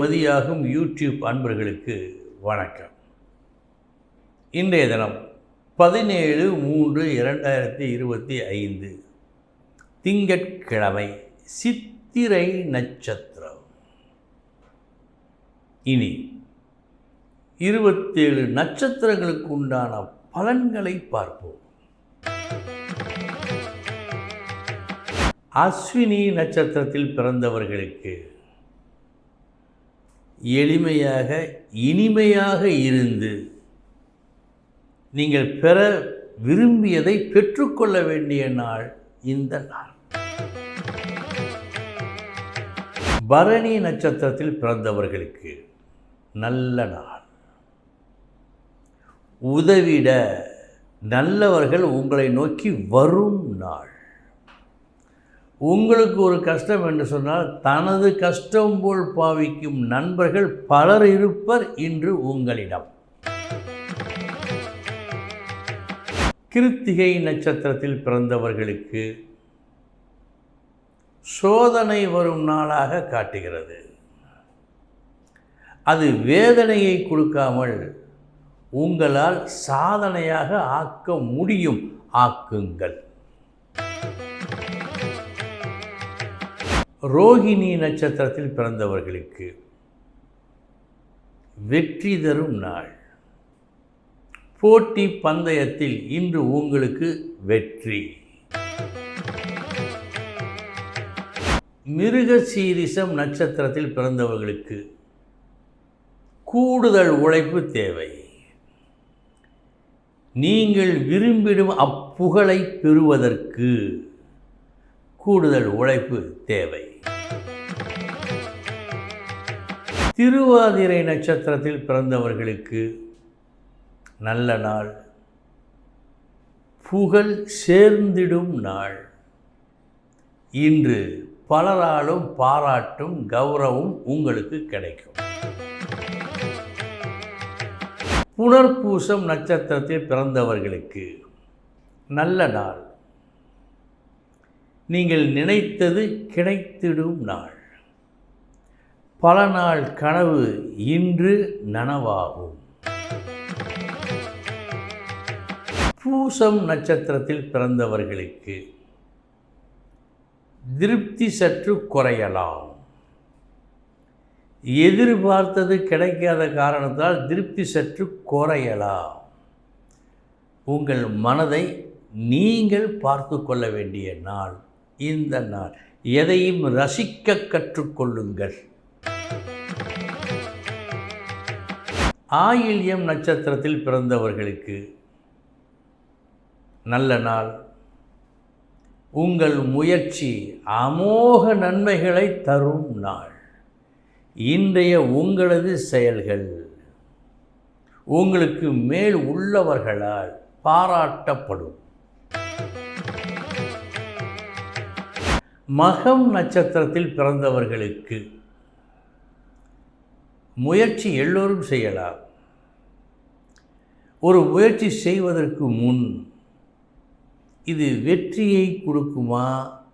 மதியாகும் YouTube அன்பர்களுக்கு வணக்கம். இன்றைய தினம் பதினேழு மூன்று இரண்டாயிரத்தி இருபத்தி ஐந்து. திங்கட்கிழமை சித்திரை நட்சத்திரம். இனி இருபத்தேழு நட்சத்திரங்களுக்கு உண்டான பலன்களை பார்ப்போம். அஸ்வினி நட்சத்திரத்தில் பிறந்தவர்களுக்கு எளிமையாக இனிமையாக இருந்து நீங்கள் பெற விரும்பியதை பெற்றுக்கொள்ள வேண்டிய நாள் இந்த நாள். பரணி நட்சத்திரத்தில் பிறந்தவர்களுக்கு நல்ல நாள். உதவிட நல்லவர்கள் உங்களை நோக்கி வரும் நாள். உங்களுக்கு ஒரு கஷ்டம் என்று சொன்னால் தனது கஷ்டம் போல் பாவிக்கும் நண்பர்கள் பலர் இருப்பர் இன்று உங்களிடம். கிருத்திகை நட்சத்திரத்தில் பிறந்தவர்களுக்கு சோதனை வரும் நாளாக காட்டுகிறது. அது வேதனையை கொடுக்காமல் உங்களால் சாதனையாக ஆக்க முடியும். ஆக்குங்கள். ரோகிணி நட்சத்திரத்தில் பிறந்தவர்களுக்கு வெற்றி தரும் நாள். போட்டி பந்தயத்தில் இன்று உங்களுக்கு வெற்றி. மிருக சீரிசம் நட்சத்திரத்தில் பிறந்தவர்களுக்கு கூடுதல் உழைப்பு தேவை. நீங்கள் விரும்பிடும் அப்புகழை பெறுவதற்கு கூடுதல் உழைப்பு தேவை. திருவாதிரை நட்சத்திரத்தில் பிறந்தவர்களுக்கு நல்ல நாள். புகழ் சேர்ந்திடும் நாள். இன்று பலராலும் பாராட்டும் கௌரவம் உங்களுக்கு கிடைக்கும். புனர்பூசம் நட்சத்திரத்தில் பிறந்தவர்களுக்கு நல்ல நாள். நீங்கள் நினைத்தது கிடைத்திடும் நாள். பல நாள் கனவு இன்று நனவாகும். பூசம் நட்சத்திரத்தில் பிறந்தவர்களுக்கு திருப்தி சற்று குறையலாம். எதிர்பார்த்தது கிடைக்காத காரணத்தால் திருப்தி சற்று குறையலாம். உங்கள் மனதை நீங்கள் பார்த்து கொள்ள வேண்டிய நாள் இந்த நாள். எதையும் ரசிக்க கற்றுக்கொள்ளுங்கள் ஆயில்யம் நட்சத்திரத்தில் பிறந்தவர்களுக்கு நல்ல நாள். உங்கள் முயற்சி அமோக நன்மைகளை தரும் நாள். இன்றைய உங்களது செயல்கள். உங்களுக்கு மேல் உள்ளவர்களால் பாராட்டப்படும். மகம் நட்சத்திரத்தில் பிறந்தவர்களுக்கு முயற்சி எல்லோரும் செய்யலாம். ஒரு முயற்சி செய்வதற்கு முன் இது வெற்றியை கொடுக்குமா?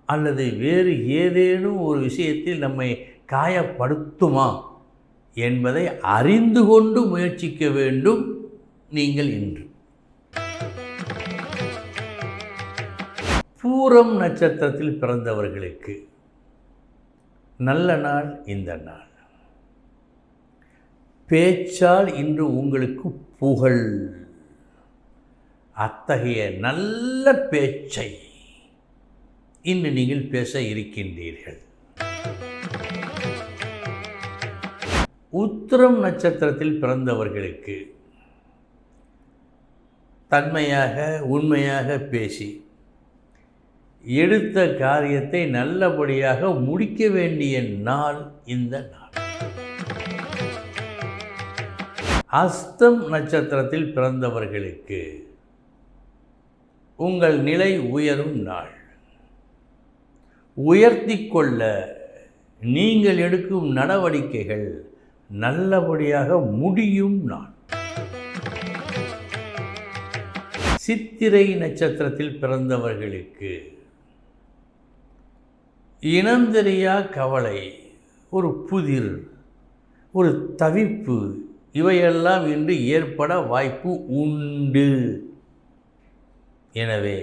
அல்லது வேறு ஏதேனும் ஒரு விஷயத்தில் நம்மை காயப்படுத்துமா? என்பதை அறிந்து கொண்டு முயற்சிக்க வேண்டும் நீங்கள் இன்று. பூரம் நட்சத்திரத்தில் பிறந்தவர்களுக்கு நல்ல நாள் இந்த நாள். பேச்சால் இன்று உங்களுக்கு புகழ். அத்தகைய நல்ல பேச்சை இன்று நீங்கள் பேச இருக்கின்றீர்கள். உத்திரம் நட்சத்திரத்தில் பிறந்தவர்களுக்கு தன்மையாக உண்மையாக பேசி எடுத்த காரியத்தை நல்லபடியாக முடிக்க வேண்டிய நாள் இந்த நாள். அஸ்தம் நட்சத்திரத்தில் பிறந்தவர்களுக்கு உங்கள் நிலை உயரும் நாள். உயர்த்தி கொள்ள நீங்கள் எடுக்கும் நடவடிக்கைகள் நல்லபடியாக முடியும் நாள். சித்திரை நட்சத்திரத்தில் பிறந்தவர்களுக்கு இனந்தெரியா கவலை ஒரு புதிர் ஒரு தவிப்பு இவையெல்லாம் இன்று ஏற்பட வாய்ப்பு உண்டு. எனவே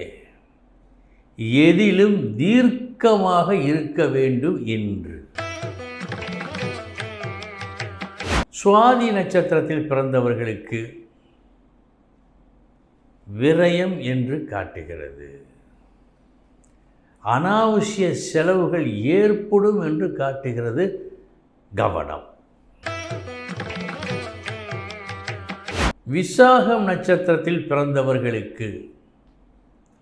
எதிலும் தீர்க்கமாக இருக்க வேண்டும் என்று. சுவாதி நட்சத்திரத்தில் பிறந்தவர்களுக்கு விரயம் என்று காட்டுகிறது. அனாவசிய செலவுகள் ஏற்படும் என்று காட்டுகிறது கவனம். விசாகம் நட்சத்திரத்தில் பிறந்தவர்களுக்கு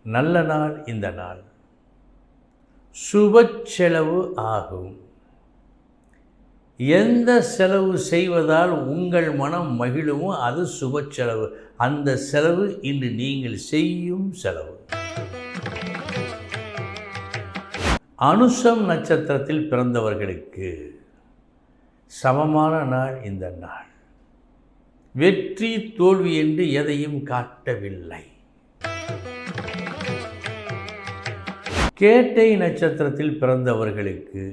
நல்ல நாள் இந்த நாள். சுப செலவு ஆகும். எந்த செலவு செய்வதால் உங்கள் மனம் மகிழுமோ அது சுப செலவு. அந்த செலவு இன்று நீங்கள் செய்யும் செலவு. அனுசம் நட்சத்திரத்தில் பிறந்தவர்களுக்கு சமமான நாள் இந்த நாள். வெற்றி தோல்வி என்று எதையும் காட்டவில்லை. கேட்டை நட்சத்திரத்தில் பிறந்தவர்களுக்கு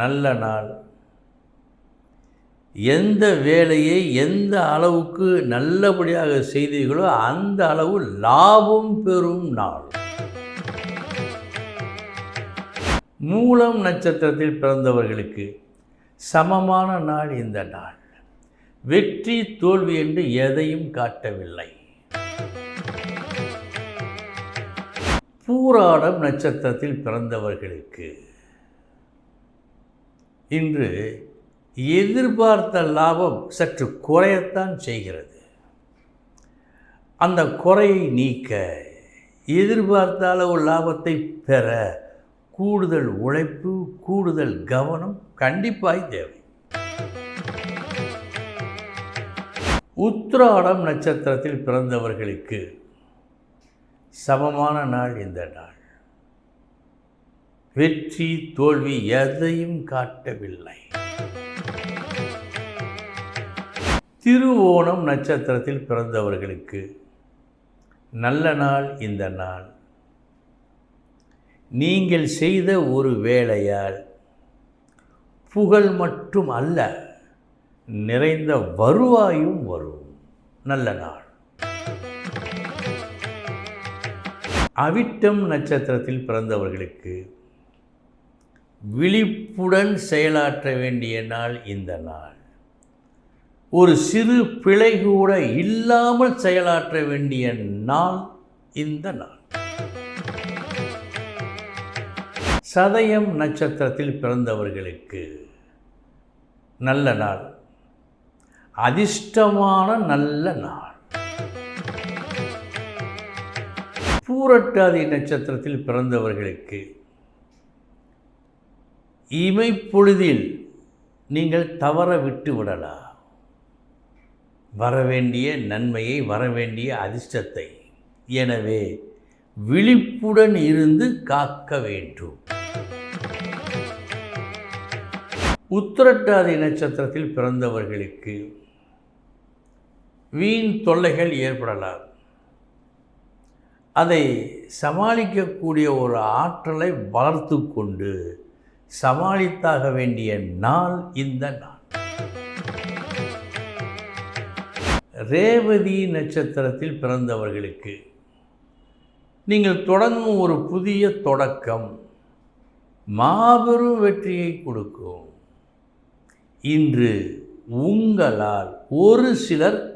நல்ல நாள். எந்த வேலையை எந்த அளவுக்கு நல்லபடியாக செய்தீர்களோ அந்த அளவு லாபம் பெறும் நாள். மூலம் நட்சத்திரத்தில் பிறந்தவர்களுக்கு சமமான நாள் இந்த நாள். வெற்றி தோல்வி என்று எதையும் காட்டவில்லை. பூராடம் நட்சத்திரத்தில் பிறந்தவர்களுக்கு. இன்று எதிர்பார்த்த லாபம் சற்று குறையத்தான் செய்கிறது. அந்த குறையை நீக்க எதிர்பார்த்த அளவு லாபத்தை பெற கூடுதல் உழைப்பு கூடுதல் கவனம் கண்டிப்பாய் தேவை. உத்ராடம் நட்சத்திரத்தில் பிறந்தவர்களுக்கு சமமான நாள் இந்த நாள். வெற்றி தோல்வி எதையும் காட்டவில்லை. திருவோணம் நட்சத்திரத்தில் பிறந்தவர்களுக்கு நல்ல நாள் இந்த நாள். நீங்கள் செய்த ஒரு வேலையால் புகழ் மட்டும் அல்ல. நிறைந்த வருவாயும் வரும். நல்ல நாள். அவிட்டம் நட்சத்திரத்தில் பிறந்தவர்களுக்கு விழிப்புடன் செயலாற்ற வேண்டிய நாள் இந்த நாள். ஒரு சிறு பிழை கூட இல்லாமல் செயலாற்ற வேண்டிய நாள் இந்த நாள். சதயம் நட்சத்திரத்தில் பிறந்தவர்களுக்கு நல்ல நாள். அதிர்ஷ்டமான நல்ல நாள். பூரட்டாதி நட்சத்திரத்தில் பிறந்தவர்களுக்கு இமைப்பொழுதில் நீங்கள் தவற விட்டு விடலாம். வரவேண்டிய நன்மையை வரவேண்டிய அதிர்ஷ்டத்தை. எனவே விழிப்புடன் இருந்து காக்க வேண்டும். உத்திரட்டாதி நட்சத்திரத்தில் பிறந்தவர்களுக்கு வீண் தொல்லைகள் ஏற்படலாம். அதை சமாளிக்கக்கூடிய ஒரு ஆற்றலை வளர்த்து கொண்டு சமாளித்தாக வேண்டிய நாள் இந்த நாள். ரேவதி நட்சத்திரத்தில் பிறந்தவர்களுக்கு நீங்கள் தொடங்கும் ஒரு புதிய தொடக்கம் மாபெரும் வெற்றியை கொடுக்கும். இன்று உங்களால் ஒரு சிலர்